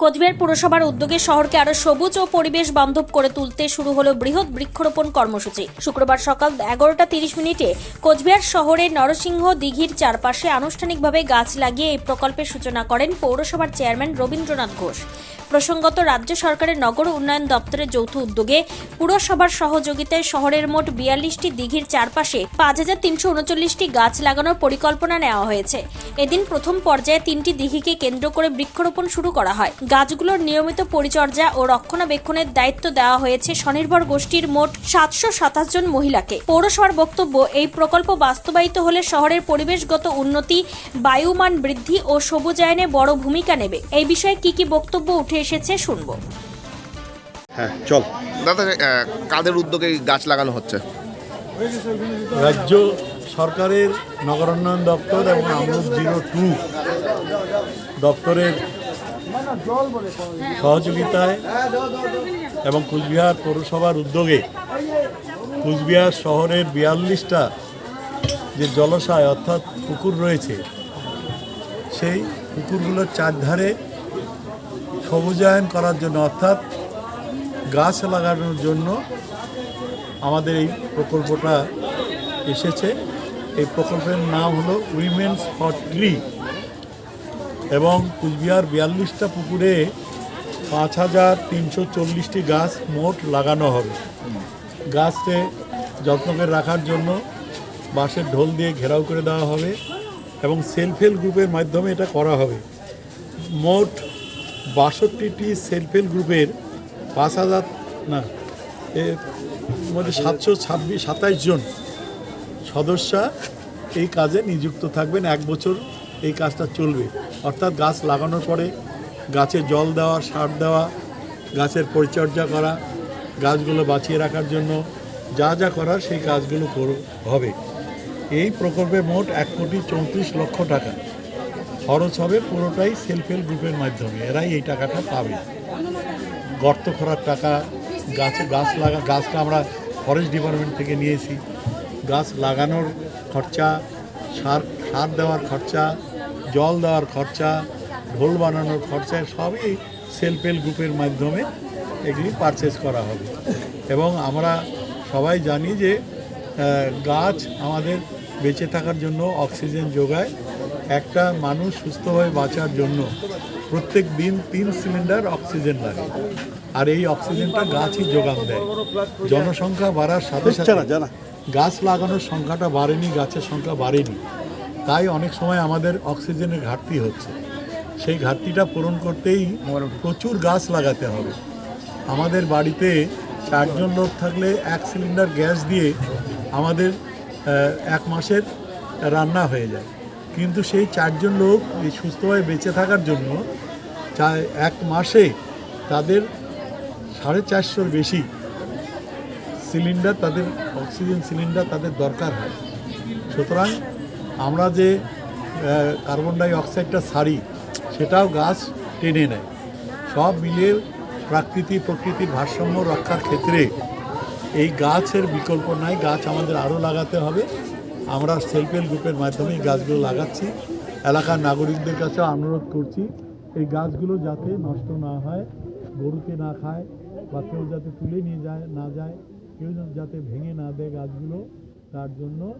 কোচবিহার পুরসভার উদ্যোগে শহরকে আরও সবুজ ও পরিবেশ বান্ধব করে তুলতে শুরু হলো বৃহৎ বৃক্ষরোপণ কর্মসূচি। শুক্রবার সকাল এগারোটা তিরিশ মিনিটে কোচবিহার শহরের নরসিংহ দিঘির চারপাশে আনুষ্ঠানিকভাবে গাছ লাগিয়ে এই প্রকল্পের সূচনা করেন পৌরসভার চেয়ারম্যান রবীন্দ্রনাথ ঘোষ। প্রসঙ্গত, রাজ্য সরকারের নগর উন্নয়ন দপ্তরের যৌথ উদ্যোগে পুরসভার সহযোগিতায় শহরের মোট বিয়াল্লিশটি দিঘির চারপাশে পাঁচ হাজার তিনশো উনচল্লিশটি গাছ লাগানোর পরিকল্পনা নেওয়া হয়েছে। এদিন প্রথম পর্যায়ে তিনটি দিঘিকে কেন্দ্র করে বৃক্ষরোপণ শুরু করা হয়। গাছগুলোর নিয়মিত পরিচর্যা ও রক্ষণাবেক্ষণের দায়িত্ব দেওয়া হয়েছে স্বনির্ভর গোষ্ঠীর মোট সাতশো সাতাশ জন মহিলাকে। পৌরসভার বক্তব্য, এই প্রকল্প বাস্তবায়িত হলে শহরের পরিবেশগত উন্নতি, বায়ুমান বৃদ্ধি ও সবুজায়নে বড় ভূমিকা নেবে। এই বিষয়ে কি কি বক্তব্য উঠে এসেছে শুনব। হ্যাঁ চল। দাদা কাদের উদ্যোগে গাছ লাগানো হচ্ছে? রাজ্য সরকারের নগরোন্নয়ন দপ্তর এবং আমরুদ জিরো টু দপ্তরের সহযোগিতায় এবং কুচবিহার পৌরসভার উদ্যোগে কুচবিহার শহরের বিয়াল্লিশটা যে জলাশয় অর্থাৎ পুকুর রয়েছে সেই পুকুরগুলোর চারধারে সবুজায়ন করার জন্য, অর্থাৎ গাছ লাগানোর জন্য আমাদের এই প্রকল্পটা এসেছে। এই প্রকল্পের নাম হলো উইমেন্স ফর ট্রি এবং কুচবিহার বিয়াল্লিশটা পুকুরে পাঁচ হাজার তিনশো চল্লিশটি গাছ মোট লাগানো হবে। গাছকে যত্ন করে রাখার জন্য বাঁশের ঢোল দিয়ে ঘেরাও করে দেওয়া হবে এবং সেলফ হেল্প গ্রুপের মাধ্যমে এটা করা হবে। মোট বাষট্টিটি সেলফ হেল্প গ্রুপের পাঁচ হাজার, না মধ্যে সাতশো ছাব্বিশ, সাতাইশ জন সদস্যা এই কাজে নিযুক্ত থাকবেন। এক বছর এই কাজটা চলবে। অর্থাৎ গাছ লাগানোর পরে গাছে জল দেওয়া, সার দেওয়া, গাছের পরিচর্যা করা, গাছগুলো বাঁচিয়ে রাখার জন্য যা যা করার সেই কাজগুলো হবে। এই প্রকল্পে মোট এক কোটি চৌত্রিশ লক্ষ টাকা। খরচ হবে পুরোটাই সেলফ হেল্প গ্রুপের মাধ্যমে। এরাই এই টাকাটা পাবে। গর্ত করার টাকা, গাছে গাছ লাগা, গাছটা আমরা ফরেস্ট ডিপার্টমেন্ট থেকে নিয়েছি। গাছ লাগানোর খরচা, সার সার দেওয়ার খরচা, জল দেওয়ার খরচা, ঢোল বানানোর খরচা, সবই সেলফ হেল্প গ্রুপের মাধ্যমে এগুলি পারচেস করা হবে। এবং আমরা সবাই জানি যে গাছ আমাদের বেঁচে থাকার জন্য অক্সিজেন যোগায়। একটা মানুষ সুস্থভাবে বাঁচার জন্য প্রত্যেক দিন তিন সিলিন্ডার অক্সিজেন লাগে। আর এই অক্সিজেনটা গাছই যোগান দেয়। জনসংখ্যা বাড়ার সাথে সাথে গাছ লাগানোর সংখ্যাটা বাড়েনি গাছের সংখ্যা বাড়েনি। তাই অনেক সময় আমাদের অক্সিজেনের ঘাটতি হচ্ছে। সেই ঘাটতিটা পূরণ করতেই প্রচুর গাছ লাগাতে হবে। আমাদের বাড়িতে চারজন লোক থাকলে এক সিলিন্ডার গ্যাস দিয়ে আমাদের এক মাসের রান্না হয়ে যায়। কিন্তু সেই চারজন লোক এই সুস্থভাবে বেঁচে থাকার জন্য এক মাসে তাদের সাড়ে চারশোর বেশি সিলিন্ডার তাদের, অক্সিজেন সিলিন্ডার তাদের দরকার হয়। সুতরাং আমরা যে কার্বন ডাই অক্সাইডটা ছাড়ি, সেটাও গাছ টেনে নেয়। সব মিলিয়ে প্রাকৃতিক প্রকৃতির ভারসাম্য রক্ষার ক্ষেত্রে এই গাছের বিকল্প নাই। গাছ আমাদের আরও লাগাতে হবে। আমরা সেলফ হেল্প গ্রুপের মাধ্যমে এই গাছগুলো লাগাচ্ছি। এলাকার নাগরিকদের কাছে অনুরোধ করছি, এই গাছগুলো যাতে নষ্ট না হয়, গরুকে না খায় বা কেউ যাতে তুলে নিয়ে যায়, না যায়, কেউ যাতে ভেঙে না দেয় গাছগুলো, তার জন্য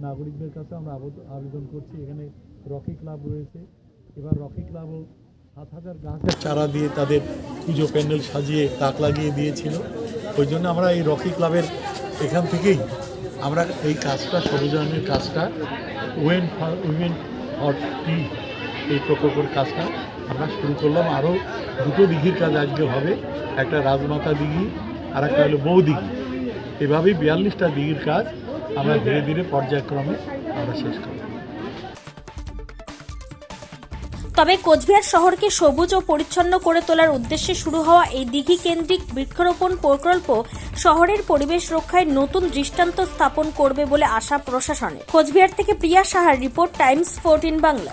নাগরিকদের কাছে আমরা আবেদ- আবেদন করছি। এখানে রকি ক্লাব রয়েছে। এবার রকি ক্লাবও সাত হাজার গাছের চারা দিয়ে তাদের পুজো প্যান্ডেল সাজিয়ে তাক লাগিয়ে দিয়েছিল। ওই জন্য আমরা এই রকি ক্লাবের এখান থেকেই আমরা এই কাজটা সবুজায়নের কাজটা ওয়েন ফর উইমেন ফর টি এই প্রকল্পের কাজটা আমরা শুরু করলাম। আরও দুটো দিঘির কাজ আজকে হবে। একটা রাজমাতা দিঘি আর একটা হলো বউ দিঘি। এভাবেই বিয়াল্লিশটা দিঘির কাজ আমরা ধীরে ধীরে পর্যায়ক্রমে আমরা শেষ করব। তবে কোচবিহার শহরকে সবুজ ও পরিচ্ছন্ন করে তোলার উদ্দেশ্যে শুরু হওয়া এই দিঘি কেন্দ্রিক বৃক্ষরোপণ প্রকল্প শহরের পরিবেশ রক্ষায় নতুন দৃষ্টান্ত স্থাপন করবে বলে আশা প্রশাসনে কোচবিহার থেকে প্রিয়া সাহার রিপোর্ট, টাইমস ফোরটিন বাংলা।